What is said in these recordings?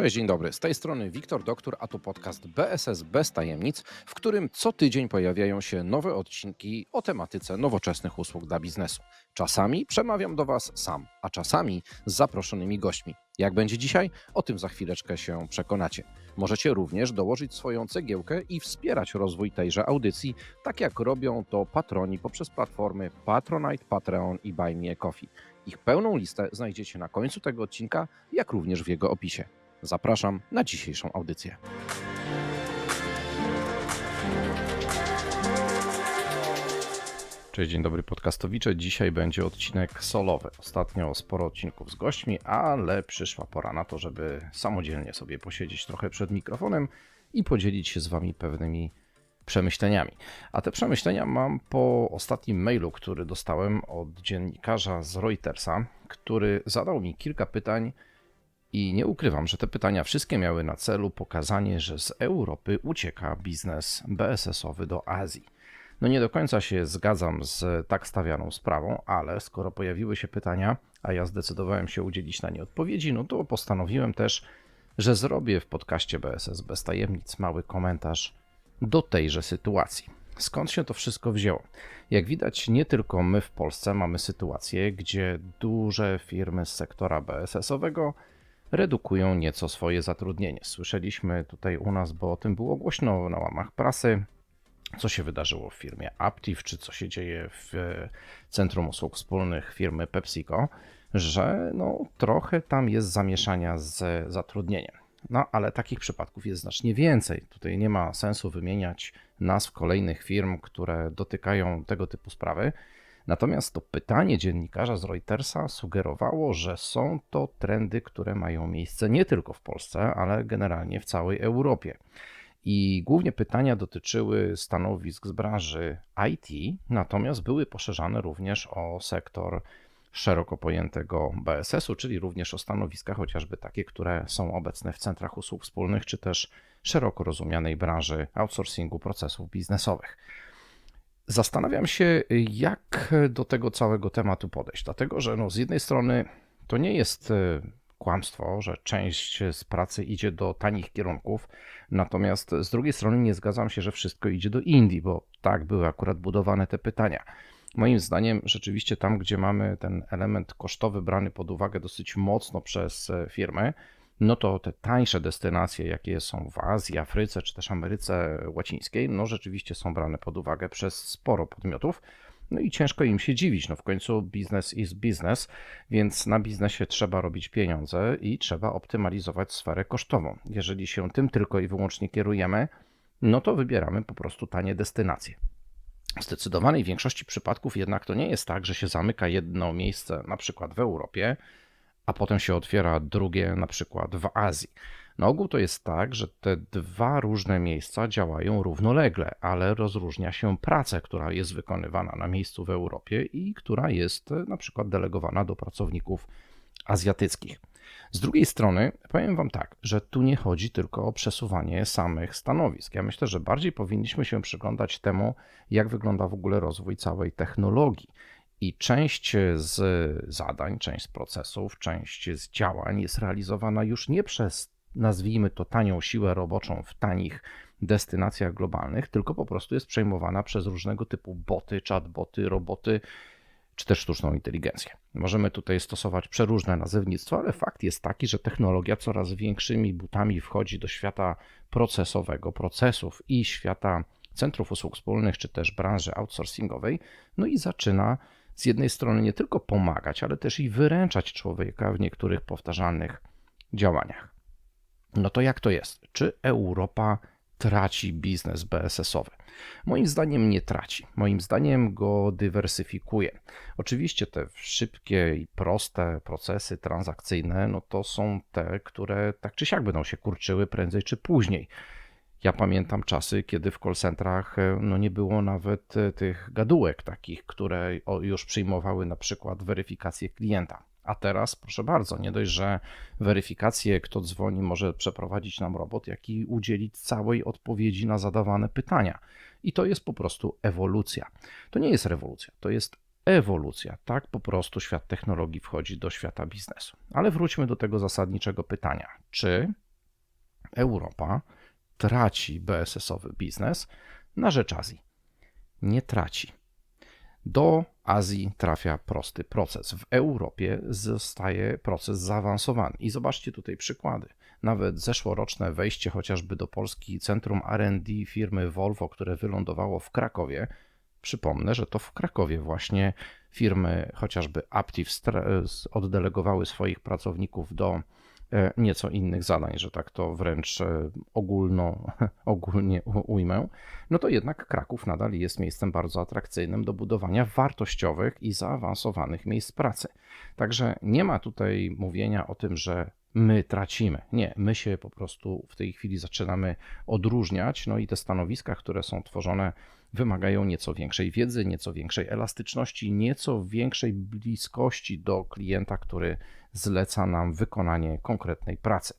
Cześć, dzień dobry. Z tej strony Wiktor Doktor, a to podcast BSS bez tajemnic, w którym co tydzień pojawiają się nowe odcinki o tematyce nowoczesnych usług dla biznesu. Czasami przemawiam do Was sam, a czasami z zaproszonymi gośćmi. Jak będzie dzisiaj? O tym za chwileczkę się przekonacie. Możecie również dołożyć swoją cegiełkę i wspierać rozwój tejże audycji, tak jak robią to patroni poprzez platformy Patronite, Patreon i Buy Me a Coffee. Ich pełną listę znajdziecie na końcu tego odcinka, jak również w jego opisie. Zapraszam na dzisiejszą audycję. Cześć, dzień dobry podcastowicze. Dzisiaj będzie odcinek solowy. Ostatnio sporo odcinków z gośćmi, ale przyszła pora na to, żeby samodzielnie sobie posiedzieć trochę przed mikrofonem i podzielić się z Wami pewnymi przemyśleniami. A te przemyślenia mam po ostatnim mailu, który dostałem od dziennikarza z Reutersa, który zadał mi kilka pytań i nie ukrywam, że te pytania wszystkie miały na celu pokazanie, że z Europy ucieka biznes BSS-owy do Azji. No nie do końca się zgadzam z tak stawianą sprawą, ale skoro pojawiły się pytania, a ja zdecydowałem się udzielić na nie odpowiedzi, no to postanowiłem też, że zrobię w podcaście BSS bez tajemnic mały komentarz do tejże sytuacji. Skąd się to wszystko wzięło? Jak widać, nie tylko my w Polsce mamy sytuację, gdzie duże firmy z sektora BSS-owego redukują nieco swoje zatrudnienie. Słyszeliśmy tutaj u nas, bo o tym było głośno na łamach prasy, co się wydarzyło w firmie Aptiv, czy co się dzieje w Centrum Usług Wspólnych firmy PepsiCo, że no, trochę tam jest zamieszania z zatrudnieniem. No, ale takich przypadków jest znacznie więcej. Tutaj nie ma sensu wymieniać nazw kolejnych firm, które dotykają tego typu sprawy. Natomiast to pytanie dziennikarza z Reutersa sugerowało, że są to trendy, które mają miejsce nie tylko w Polsce, ale generalnie w całej Europie. I głównie pytania dotyczyły stanowisk z branży IT, natomiast były poszerzane również o sektor szeroko pojętego BSS-u, czyli również o stanowiska chociażby takie, które są obecne w centrach usług wspólnych, czy też szeroko rozumianej branży outsourcingu procesów biznesowych. Zastanawiam się, jak do tego całego tematu podejść, dlatego że no, z jednej strony to nie jest e, kłamstwo, że część z pracy idzie do tanich kierunków, natomiast z drugiej strony nie zgadzam się, że wszystko idzie do Indii, bo tak były akurat budowane te pytania. Moim zdaniem, rzeczywiście tam, gdzie mamy ten element kosztowy brany pod uwagę dosyć mocno przez e, firmy, no to te tańsze destynacje, jakie są w Azji, Afryce czy też Ameryce Łacińskiej, no rzeczywiście są brane pod uwagę przez sporo podmiotów. No i ciężko im się dziwić. No w końcu biznes is biznes, więc na biznesie trzeba robić pieniądze i trzeba optymalizować sferę kosztową. Jeżeli się tym tylko i wyłącznie kierujemy, no to wybieramy po prostu tanie destynacje. W zdecydowanej większości przypadków jednak to nie jest tak, że się zamyka jedno miejsce, na przykład w Europie, a potem się otwiera drugie, na przykład w Azji. Na ogół to jest tak, że te dwa różne miejsca działają równolegle, ale rozróżnia się praca, która jest wykonywana na miejscu w Europie i która jest na przykład delegowana do pracowników azjatyckich. Z drugiej strony powiem Wam tak, że tu nie chodzi tylko o przesuwanie samych stanowisk. Ja myślę, że bardziej powinniśmy się przyglądać temu, jak wygląda w ogóle rozwój całej technologii. I część z zadań, część z procesów, część z działań jest realizowana już nie przez, nazwijmy to, tanią siłę roboczą w tanich destynacjach globalnych, tylko po prostu jest przejmowana przez różnego typu boty, chatboty, roboty, czy też sztuczną inteligencję. Możemy tutaj stosować przeróżne nazewnictwo, ale fakt jest taki, że technologia coraz większymi butami wchodzi do świata procesowego, procesów i świata centrów usług wspólnych, czy też branży outsourcingowej, no i zaczyna z jednej strony nie tylko pomagać, ale też i wyręczać człowieka w niektórych powtarzalnych działaniach. No to jak to jest? Czy Europa traci biznes BSS-owy? Moim zdaniem nie traci. Moim zdaniem go dywersyfikuje. Oczywiście te szybkie i proste procesy transakcyjne, no to są te, które tak czy siak będą się kurczyły prędzej czy później. Ja pamiętam czasy, kiedy w call centrach e, no nie było nawet e, tych gadułek takich, które już przyjmowały na przykład weryfikację klienta. A teraz, proszę bardzo, nie dość, że weryfikację, kto dzwoni, może przeprowadzić nam robot, jak i udzielić całej odpowiedzi na zadawane pytania. I to jest po prostu ewolucja. To nie jest rewolucja, to jest ewolucja. Tak po prostu świat technologii wchodzi do świata biznesu. Ale wróćmy do tego zasadniczego pytania: czy Europa traci BSS-owy biznes na rzecz Azji. Nie traci. Do Azji trafia prosty proces. W Europie zostaje proces zaawansowany. I zobaczcie tutaj przykłady. Nawet zeszłoroczne wejście chociażby do Polski Centrum RD firmy Volvo, które wylądowało w Krakowie. Przypomnę, że to w Krakowie właśnie firmy chociażby Aptiv oddelegowały swoich pracowników do nieco innych zadań, że tak to wręcz e, ogólno, ogólnie ujmę, no to jednak Kraków nadal jest miejscem bardzo atrakcyjnym do budowania wartościowych i zaawansowanych miejsc pracy. Także nie ma tutaj mówienia o tym, że my tracimy. Nie, my się po prostu w tej chwili zaczynamy odróżniać, no i te stanowiska, które są tworzone, wymagają nieco większej wiedzy, nieco większej elastyczności, nieco większej bliskości do klienta, który zleca nam wykonanie konkretnej pracy.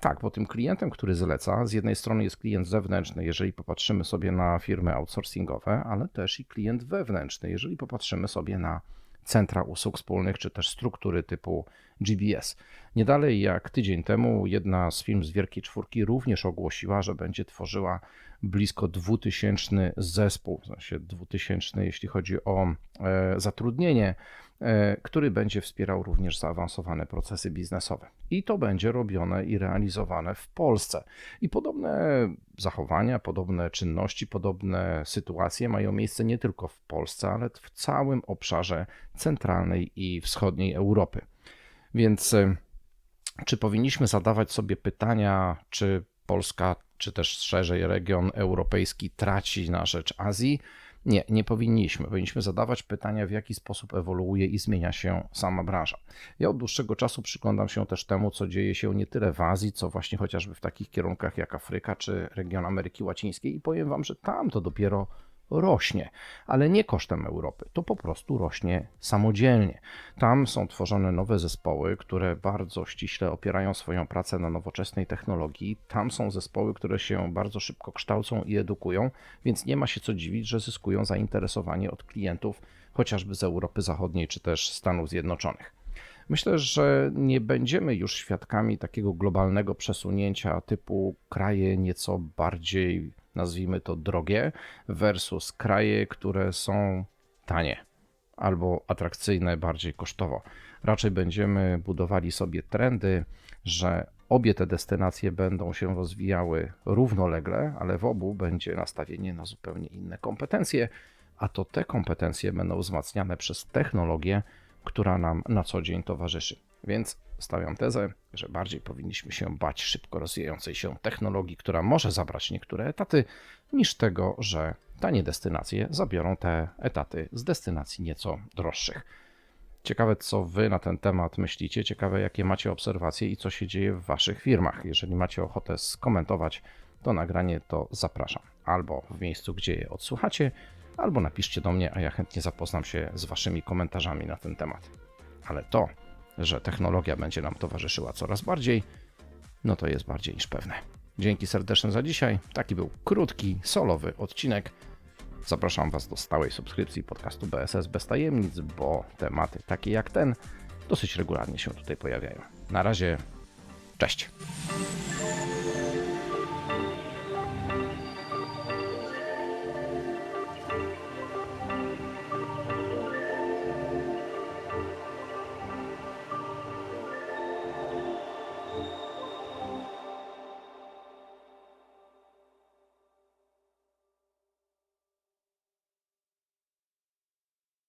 Tak, bo tym klientem, który zleca, z jednej strony jest klient zewnętrzny, jeżeli popatrzymy sobie na firmy outsourcingowe, ale też i klient wewnętrzny, jeżeli popatrzymy sobie na centra usług wspólnych, czy też struktury typu GBS. Nie dalej jak tydzień temu jedna z firm z Wielkiej Czwórki również ogłosiła, że będzie tworzyła blisko 2000 zespół, w sensie 2000 jeśli chodzi o e, zatrudnienie, który będzie wspierał również zaawansowane procesy biznesowe. I to będzie robione i realizowane w Polsce. I podobne zachowania, podobne czynności, podobne sytuacje mają miejsce nie tylko w Polsce, ale w całym obszarze centralnej i wschodniej Europy. Więc e, czy powinniśmy zadawać sobie pytania, czy Polska, czy też szerzej region europejski traci na rzecz Azji? Nie, nie powinniśmy. Powinniśmy zadawać pytania, w jaki sposób ewoluuje i zmienia się sama branża. Ja od dłuższego czasu przyglądam się też temu, co dzieje się nie tyle w Azji, co właśnie chociażby w takich kierunkach jak Afryka czy region Ameryki Łacińskiej, i powiem Wam, że tam to dopiero rośnie, ale nie kosztem Europy. To po prostu rośnie samodzielnie. Tam są tworzone nowe zespoły, które bardzo ściśle opierają swoją pracę na nowoczesnej technologii. Tam są zespoły, które się bardzo szybko kształcą i edukują, więc nie ma się co dziwić, że zyskują zainteresowanie od klientów chociażby z Europy Zachodniej czy też Stanów Zjednoczonych. Myślę, że nie będziemy już świadkami takiego globalnego przesunięcia typu kraje nieco bardziej nazwijmy to drogie, versus kraje, które są tanie albo atrakcyjne bardziej kosztowo. Raczej będziemy budowali sobie trendy, że obie te destynacje będą się rozwijały równolegle, ale w obu będzie nastawienie na zupełnie inne kompetencje, a to te kompetencje będą wzmacniane przez technologię, która nam na co dzień towarzyszy. Więc stawiam tezę, że bardziej powinniśmy się bać szybko rozwijającej się technologii, która może zabrać niektóre etaty, niż tego, że tanie destynacje zabiorą te etaty z destynacji nieco droższych. Ciekawe, co wy na ten temat myślicie, ciekawe, jakie macie obserwacje i co się dzieje w waszych firmach. Jeżeli macie ochotę skomentować to nagranie, to zapraszam albo w miejscu, gdzie je odsłuchacie, albo napiszcie do mnie, a ja chętnie zapoznam się z waszymi komentarzami na ten temat. Ale to, że technologia będzie nam towarzyszyła coraz bardziej, no to jest bardziej niż pewne. Dzięki serdeczne za dzisiaj. Taki był krótki, solowy odcinek. Zapraszam Was do stałej subskrypcji podcastu BSS bez tajemnic, bo tematy takie jak ten dosyć regularnie się tutaj pojawiają. Na razie, cześć.